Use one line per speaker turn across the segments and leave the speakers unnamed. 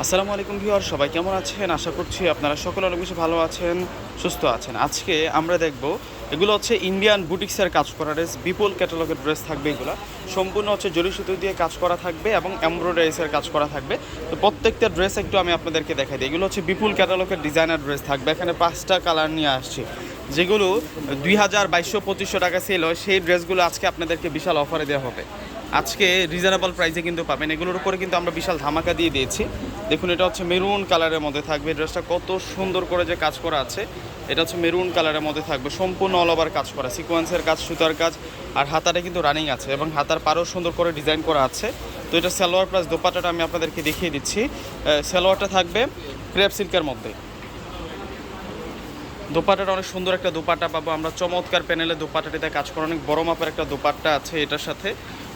আসসালামু আলাইকুম ভিউয়ার সবাই কেমন আছেন? আশা করছি আপনারা সকলে অনেক বেশি ভালো আছেন, সুস্থ আছেন। আজকে আমরা দেখব, এগুলো হচ্ছে ইন্ডিয়ান বুটিক্সের কাজ করা ড্রেস বিপুল ক্যাটালগের ড্রেস থাকবে এগুলো। সম্পূর্ণ হচ্ছে জরি সুতো দিয়ে কাজ করা থাকবে এবং এমব্রয়ডারিসের কাজ করা থাকবে। তো প্রত্যেকটা ড্রেস একটু আমি আপনাদেরকে দেখাই দিই। এগুলো হচ্ছে বিপুল ক্যাটালগের ডিজাইনার ড্রেস থাকবে। এখানে পাঁচটা কালার নিয়ে আসছি। যেগুলো দুই হাজার বাইশশো পঁচিশশো টাকা সেল হয়, সেই ড্রেসগুলো আজকে আপনাদেরকে বিশাল অফারে দেওয়া হবে। আজকে রিজনেবল প্রাইসে কিন্তু পাবেন। এগুলোর উপরে কিন্তু আমরা বিশাল ধামাকা দিয়ে দিয়েছি। দেখুন, এটা হচ্ছে মেরুন কালারের মধ্যে থাকবে। ড্রেসটা কত সুন্দর করে যে কাজ করা আছে, এটা হচ্ছে মেরুন কালারের মধ্যে থাকবে। সম্পূর্ণ অল ওভার কাজ করা সিকোয়েন্সের কাজ, সুতার কাজ, আর হাতারে কিন্তু রানিং আছে এবং হাতার পারও সুন্দর করে ডিজাইন করা আছে। তো এটা সালোয়ার প্লাস দোপাটাটা আমি আপনাদেরকে দেখিয়ে দিচ্ছি। সালোয়ারটা থাকবে ক্রেপ সিল্কের মধ্যে। দোপাটাটা অনেক সুন্দর একটা দোপাটা পাবো। আমরা চমৎকার প্যানেলে দোপাটাটিতে কাজ করা, অনেক বড় মাপের একটা দোপাট্টা আছে এটার সাথে।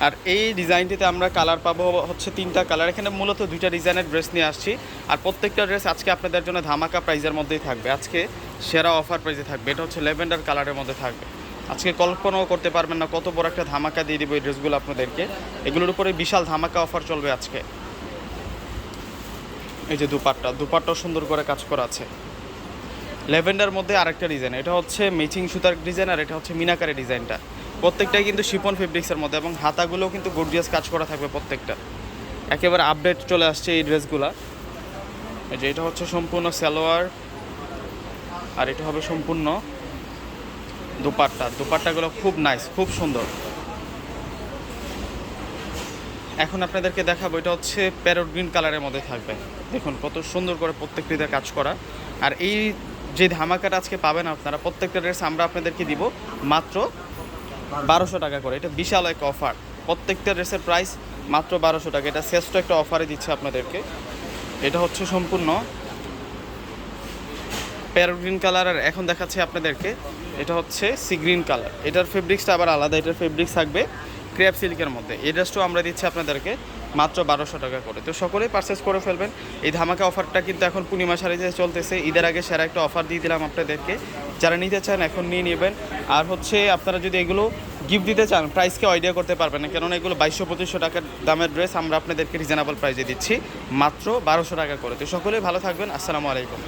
আর এই ডিজাইনটিতে আমরা কালার পাবো হচ্ছে তিনটা কালার। এখানে মূলত দুইটা ডিজাইনের ড্রেস নিয়ে আসছি। আর প্রত্যেকটা ড্রেস আজকে আপনাদের জন্য ধামাকা প্রাইজের মধ্যেই থাকবে। আজকে সেরা অফার প্রাইজে থাকবে। এটা হচ্ছে লেভেন্ডার কালারের মধ্যে থাকবে। আজকে কল্পনাও করতে পারবেন না কত বড় একটা ধামাকা দিয়ে দিব এই ড্রেসগুলো আপনাদেরকে। এগুলোর উপরে বিশাল ধামাকা অফার চলবে আজকে। এই যে দুপাট্টা, দুপাট্টাও সুন্দর করে কাজ করা আছে। ল্যাভেন্ডার মধ্যে আরেকটা ডিজাইন। এটা হচ্ছে মেচিং সুতার ডিজাইন আর এটা হচ্ছে মিনাকারি ডিজাইনটা। প্রত্যেকটাই কিন্তু শিপন ফেব্রিক্সের মধ্যে এবং হাতাগুলোও কিন্তু গর্জিয়াস কাজ করা থাকবে প্রত্যেকটা। একেবারে আপডেট চলে আসছে এই ড্রেসগুলা। এই যে এটা হচ্ছে সম্পূর্ণ সালোয়ার, আর এটা হবে সম্পূর্ণ দুপাট্টা। দুপাট্টাগুলো খুব নাইস খুব সুন্দর। এখন আপনাদেরকে দেখাবো, এটা হচ্ছে প্যারোট গ্রিন কালারের মধ্যে থাকবে। দেখুন, কত সুন্দর করে প্রত্যেকটিতে কাজ করা। আর এই যে ধামাকাটা আজকে পাবেন আপনারা, প্রত্যেকটা ড্রেস আমরা আপনাদেরকে দিব মাত্র বারোশো টাকা করে। এটা বিশাল এক অফার। প্রত্যেকটা ড্রেসের প্রাইস মাত্র বারোশো টাকা। এটা শ্রেষ্ঠ একটা অফারে দিচ্ছে আপনাদেরকে। এটা হচ্ছে সম্পূর্ণ প্যারোগ্রিন কালার আর এখন দেখাচ্ছে আপনাদেরকে। এটা হচ্ছে সি গ্রিন কালার এটার ফেব্রিক্সটা আবার আলাদা। এটার ফেব্রিক্স থাকবে ক্র্যাপ সিল্কের মধ্যে। এই ড্রেসটাও আমরা দিচ্ছি আপনাদেরকে। মাত্র বারোশো টাকা করে। তো সকলেই পারচেস করে ফেলবেন। এই ধামাকা অফারটা কিন্তু এখন পূর্ণিমা শাড়িতে চলতেছে। ঈদের আগে সেরা একটা অফার দিয়ে দিলাম আপনাদেরকে। যারা নিতে চান এখন নিয়ে নেবেন। আর হচ্ছে আপনারা যদি এগুলো গিফট দিতে চান প্রাইসকে আইডিয়া করতে পারবেন না। কেননা এগুলো বাইশশো, পঁচিশশো টাকার দামের ড্রেস আমরা আপনাদেরকে রিজনেবল প্রাইসে দিচ্ছি। মাত্র বারোশো টাকা করে। তো সকলেই ভালো থাকবেন। আসসালামু আলাইকুম।